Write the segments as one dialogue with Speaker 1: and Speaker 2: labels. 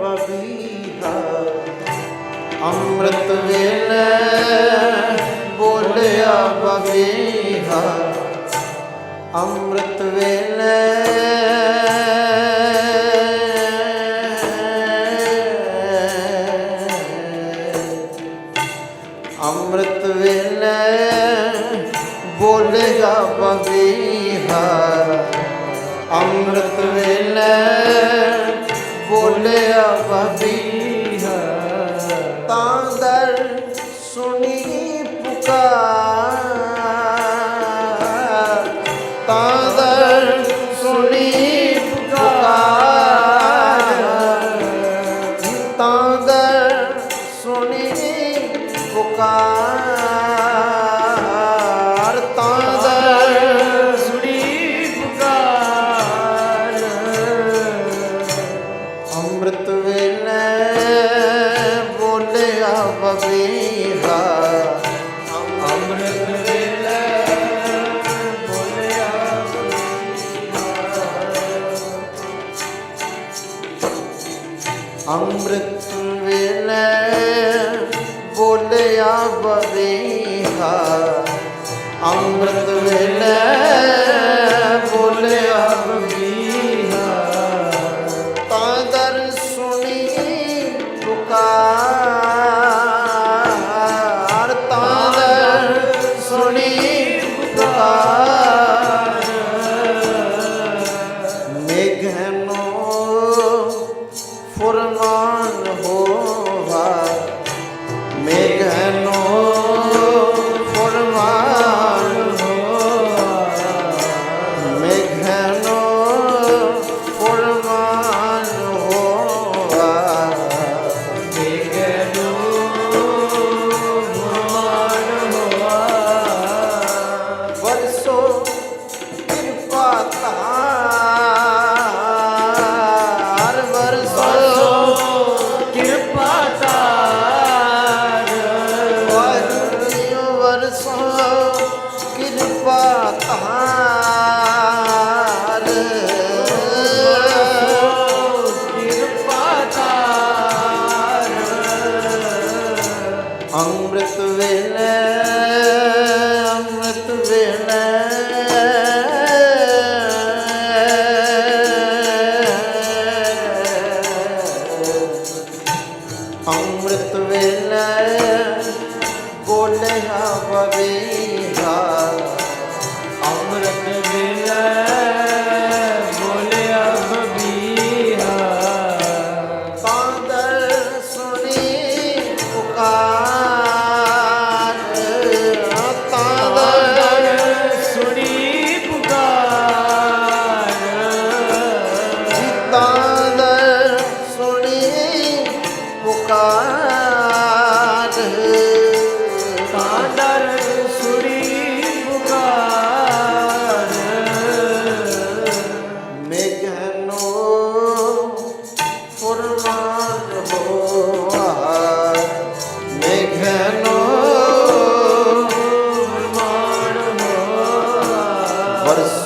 Speaker 1: ਬਬੀਹਾ ਅੰਮ੍ਰਿਤ ਵੇਲੇ ਬੋਲਿਆ ਬਬੀਹਾ ਅੰਮ੍ਰਿਤ ਵੇਲੇ ਅੰਮ੍ਰਿਤ ਵੇਲੇ ਬੋਲੇਗਾ ਬਬੀਹਾ ਅੰਮ੍ਰਿਤ ਵੇਲੇ ਬੋਲਿਆ ਬਬੀਹਾ ਤਾਂ ਅੰਮ੍ਰਿਤ ਵੇਲੇ ਬੋਲਿਆ ਬਬੀਹਾ
Speaker 2: ਅੰਮ੍ਰਿਤ ਵੇਲੇ
Speaker 1: ਵਾਹਿਗੁਰੂ ਵਰਸੋ ਕਿਰਪਾ ਤਾਰ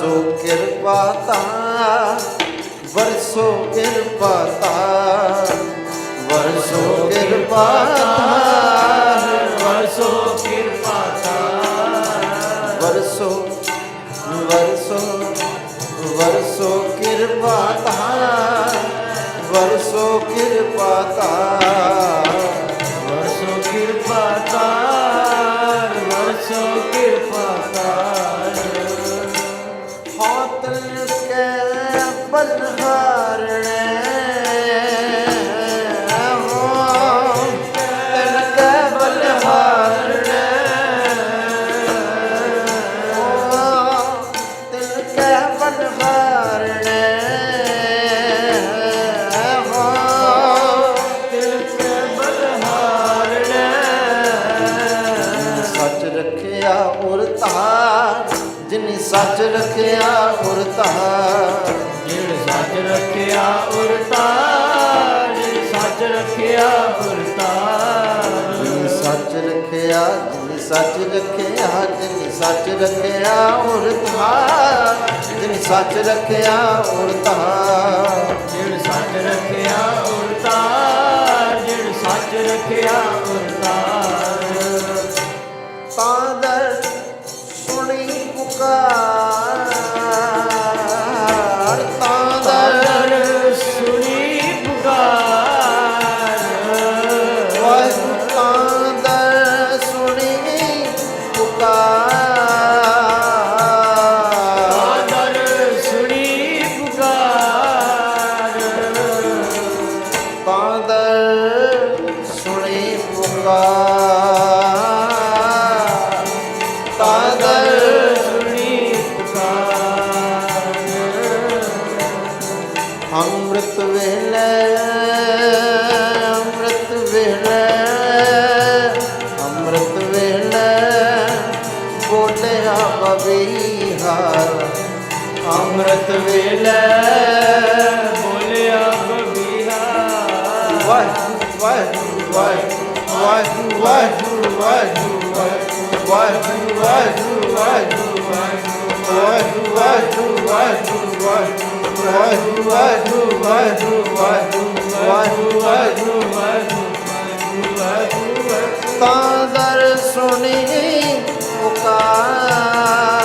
Speaker 1: ਵਰਸੋ ਕਿਰਪਾ ਤਾ, ਵਰਸੋ ਕਿਰਪਾ ਤਾ, ਵਰਸੋ ਕਿਰਪਾ ਤਾ,
Speaker 2: ਵਰਸੋ ਕਿਰਪਾ ਤਾਰ
Speaker 1: ਵਰਸੋ ਵਰਸੋ ਵਰਸੋ ਕਿਰਪਾ ਤਾ, ਵਰਸੋ ਕਿਰਪਾ ਤਾ। her. ਰੱਖਿਆ ਜਿਨ ਸੱਚ ਰੱਖਿਆ
Speaker 2: ਜਿਨ ਸੱਚ ਰੱਖਿਆ
Speaker 1: ਉਰ ਧਾਰ ਜਿਨ ਸੱਚ ਰੱਖਿਆ ਉਰ ਧਾਰ
Speaker 2: ਜਿਨ ਸੱਚ ਰੱਖਿਆ ਉਰਤਾ ਤਾਰ ਜਿਨ ਸੱਚ ਰੱਖਿਆ ਉਰ ਤਾਰ
Speaker 1: ਤਾਂ ਦਰ ਸੁਣੀ ਪੁਕਾਰ। ਵੇਲੇ ਬੋਲਿਆ
Speaker 2: ਬਬੀਹਾ
Speaker 1: ਵਾਹਿਗੁਰੂ ਵਾਹਿਗੁਰੂ ਵਾਹਿਗੁਰੂ ਵਾਹਿਗੁਰੂ ਵਾਹਿਗੁਰੂ ਵਾਹਿਗੁਰੂ ਵਾਹਿਗੁਰੂ ਵਾਹਿਗੁਰੂ ਵਾਹਿਗੁਰੂ ਵਾਹਿਗੁਰੂ ਵਾਹਿਗੁਰੂ ਵਾਹਿਗੁਰੂ ਵਾਹਿਗੁਰੂ ਵਾਹਿਗੁਰੂ ਵਾਹਿਗੁਰੂ ਵਾਹਿਗੁਰੂ ਵਾਹਿਗੁਰੂ ਤਾਂ ਦਰ ਸੁਣੀ ਪੁਕਾਰ।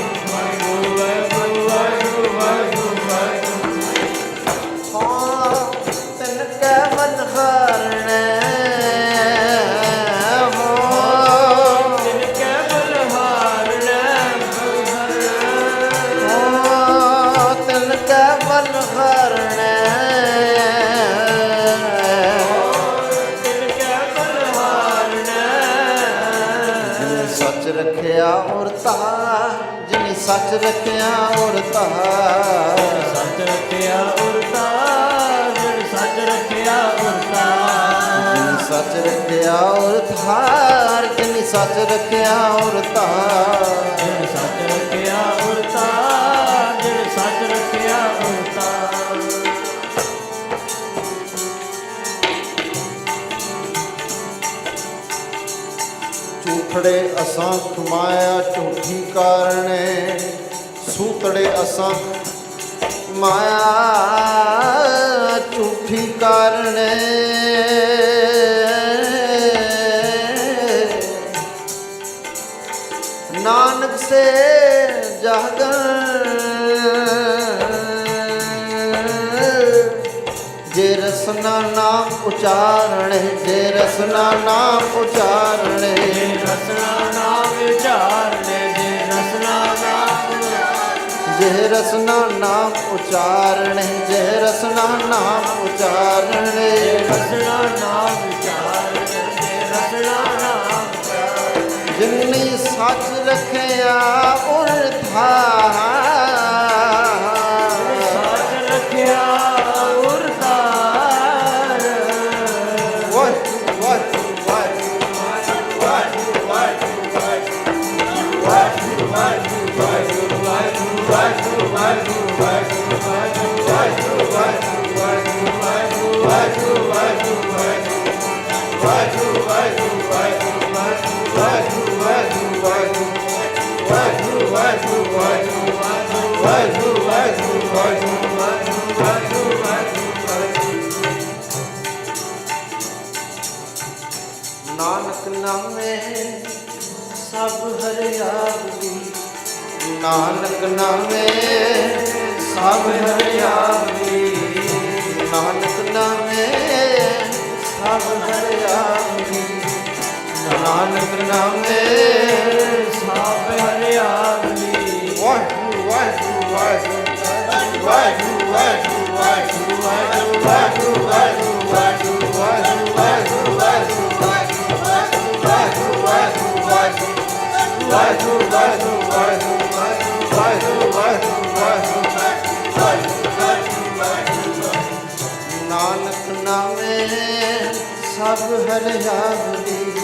Speaker 1: ਸੱਚ ਰੱਖਿਆ ਔਰ ਤਾ ਸੱਚ ਰੱਖਿਆ
Speaker 2: ਉਰਤਾ ਜਿਨ ਸੱਚ ਰੱਖਿਆ ਉਰਤਾ
Speaker 1: ਜਿਨੇ ਸੱਚ ਰੱਖਿਆ ਥਾਰ ਜਿਨੇ ਸੱਚ ਰੱਖਿਆ ਔਰ ਤਾ
Speaker 2: ਜਿਨ ਸੱਚ ਰੱਖਿਆ ਉਰਤਾ ਜਿਨ ਸੱਚ ਰੱਖਿਆ ਉਰਤਾ
Speaker 1: ਝੂਠੜੇ ਅਸੰਖ ਮਾਇਆ ਝੂਠੀ ਕਾਰਣੇ ਸੂਤੜੇ ਅਸੰਖ ਮਾਇਆ ਝੂਠੀ ਕਾਰਣੇ। ਨਾਨਕ ਸੇ ਜਾਗਣ। ਜੇ ਰਸਨਾ ਨਾਮ ਉਚਾਰਣ, ਜੇ ਰਸਨਾ ਨਾਮ ਉਚਾਰਣ।
Speaker 2: ਰਸਨਾ ਨਾਮ ਵਿਚਾਰਨੇ ਜੇ ਰਸਨਾ ਨਾਮ
Speaker 1: ਉਚਾਰਣ, ਜੇ ਰਸਨਾ ਨਾਮ ਉਚਾਰਣ,
Speaker 2: ਜੇ ਰਸਨਾ ਨਾਮ ਵਿਚਾਰਨੇ ਰਸਨਾ ਨਾਮ
Speaker 1: ਜਿਨਨੀ ਸੱਚ ਰੱਖਿਆ ਉਰਥਾ ਥਾ ਨਾਨਕ ਨਾਮੇ ਸਭ ਹਰਿਆਵੀ ਨਾਨਕ ਨਾਮੇ ਸਭ ਹਰਿਆਵੀ ਨਾਨਕ ਨਾਮੇ ਸਭ
Speaker 2: ਹਰਿਆਵਲੀ।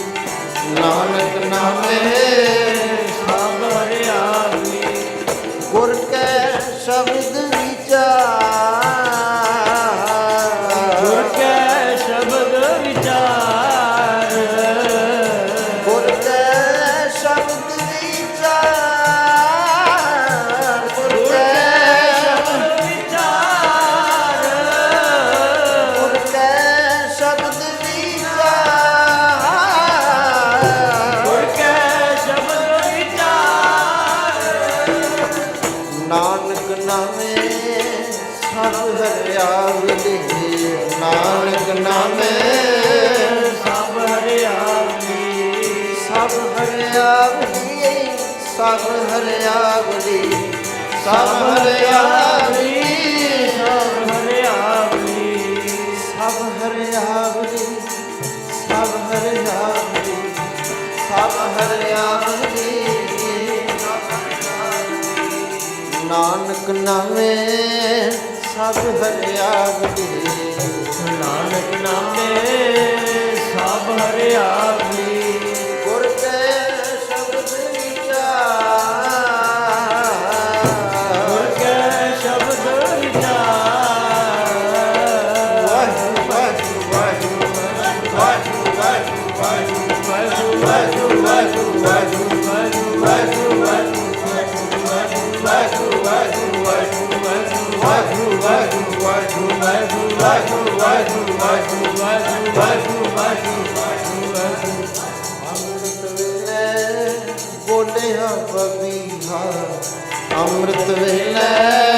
Speaker 1: ਨਾਨਕ ਨਾਮੇ ਸਭ ਹਰਿਆਵਲੀ ਨਾਨਕ ਨਾਮੇ।
Speaker 2: ਸਭ ਹਰਿਆਵਲੀ
Speaker 1: ਸਭ ਹਰਿਆਵਲੀ
Speaker 2: ਸਭ ਹਰਿਆਵਲੀ
Speaker 1: ਸਭ ਹਰਿਆਵਲੀ ਸਭ ਹਰਿਆਵਲੀ ਸਭ ਹਰਿਆਵਲੀ
Speaker 2: ਸਭ ਹਰਿਆਵਲੀ
Speaker 1: ਸਭ ਹਰਿਆਵਲੀ ਨਾਨਕ ਨਾਮੇ। ਸਭ ਹਰਿਆਗ ਦੇ
Speaker 2: ਨਾਨਕ ਨਾਮੇ ਸਭ ਹਰਿਆਗ
Speaker 1: ਵਾਹਿਗੁਰੂ ਵਾਹਿਗੁਰੂ ਵਾਹਿਗੁਰੂ ਵਾਹਿਗੁਰੂ ਅੰਮ੍ਰਿਤ ਵੇਲੇ ਬੋਲਿਆ ਬਬੀਹਾ ਅੰਮ੍ਰਿਤ ਵੇਲੇ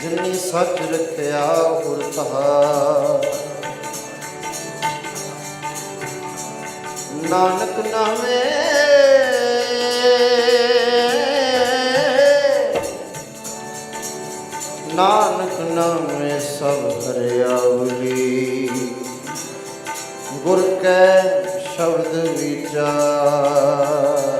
Speaker 1: ਜਿਨੀ ਸੱਚ ਰਖਿਆ ਉਰਤਹਾ ਨਾਨਕ ਨਾਮੇ ਨਾਨਕ ਨਾਮੇ ਸਭ ਹਰਿਆਵਲੀ ਗੁਰ ਕੈ ਸ਼ਬਦ ਵਿਚਾਰ।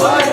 Speaker 1: What?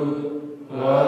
Speaker 1: Amen.